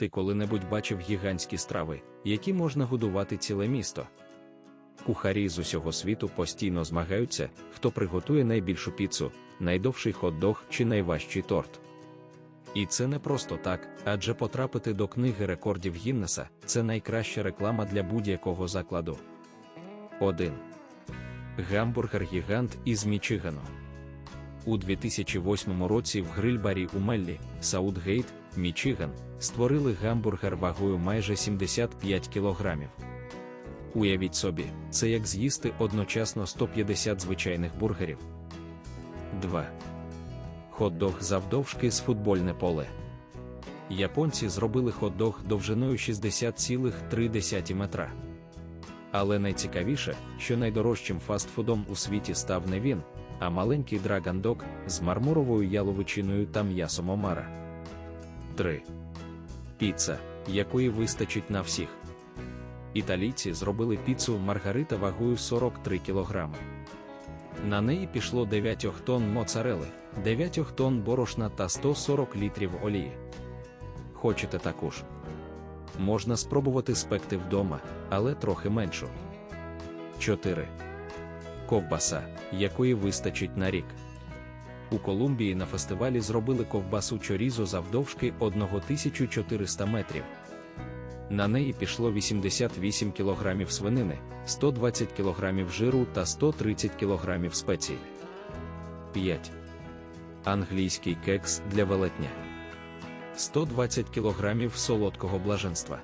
Ти коли-небудь бачив гігантські страви, які можна годувати ціле місто. Кухарі з усього світу постійно змагаються, хто приготує найбільшу піцу, найдовший хот-дог чи найважчий торт. І це не просто так, адже потрапити до книги рекордів Гіннеса це найкраща реклама для будь-якого закладу. 1. Гамбургер-гігант із Мічигану. У 2008 році в грильбарі у Меллі, Саутгейт, Мічиган, створили гамбургер вагою майже 75 кілограмів. Уявіть собі, це як з'їсти одночасно 150 звичайних бургерів. 2. Хот-дог завдовжки з футбольне поле. Японці зробили хот-дог довжиною 60,3 метра. Але найцікавіше, що найдорожчим фастфудом у світі став не він, а маленький драган-дог з мармуровою яловичиною та м'ясом омара. 3. Піца, якої вистачить на всіх. Італійці зробили піцу Маргарита вагою 43 кг. На неї пішло 9 тонн моцарели, 9 тонн борошна та 140 літрів олії. Хочете таку ж? Можна спробувати спекти вдома, але трохи меншу. 4. Ковбаса, якої вистачить на рік. У Колумбії на фестивалі зробили ковбасу чорізо завдовжки 1400 метрів. На неї пішло 88 кг свинини, 120 кг жиру та 130 кг спецій. 5. Англійський кекс для велетня. 120 кг солодкого блаженства.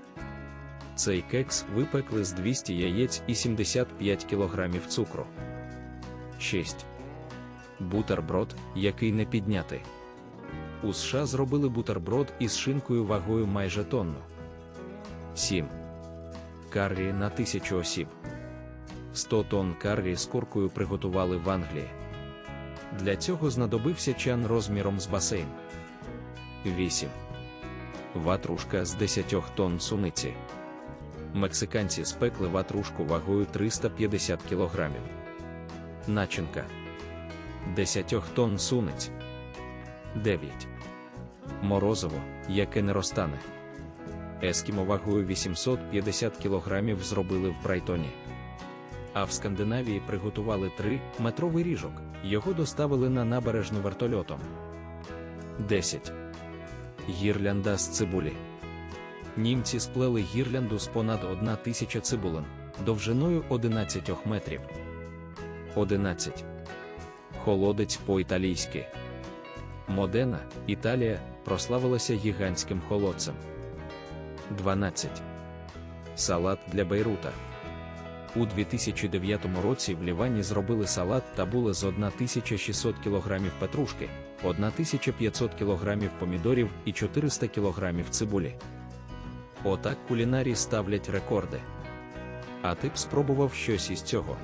Цей кекс випекли з 200 яєць і 75 кг цукру. 6. Бутерброд, який не підняти. У США зробили бутерброд із шинкою вагою майже тонну. 7. Каррі на 1000 осіб. 100 тонн каррі з куркою приготували в Англії. Для цього знадобився чан розміром з басейн. 8. Ватрушка з 10 тонн суниці. Мексиканці спекли ватрушку вагою 350 кг. Начинка 10 тонн суниць. 9. Морозиво, яке не розтане. Ескімо вагою 850 кг зробили в Брайтоні. А в Скандинавії приготували 3-метровий ріжок, його доставили на набережну вертольотом. 10. Гірлянда з цибулі. Німці сплели гірлянду з понад 1 тисяча цибулин, довжиною 11 метрів. 11. Холодець по-італійськи. Модена, Італія, прославилася гігантським холодцем. 12. Салат для Бейрута. У 2009 році в Лівані зробили салат та були з 1600 кг петрушки, 1500 кг помідорів і 400 кг цибулі. Отак кулінарі ставлять рекорди. А ти б спробував щось із цього.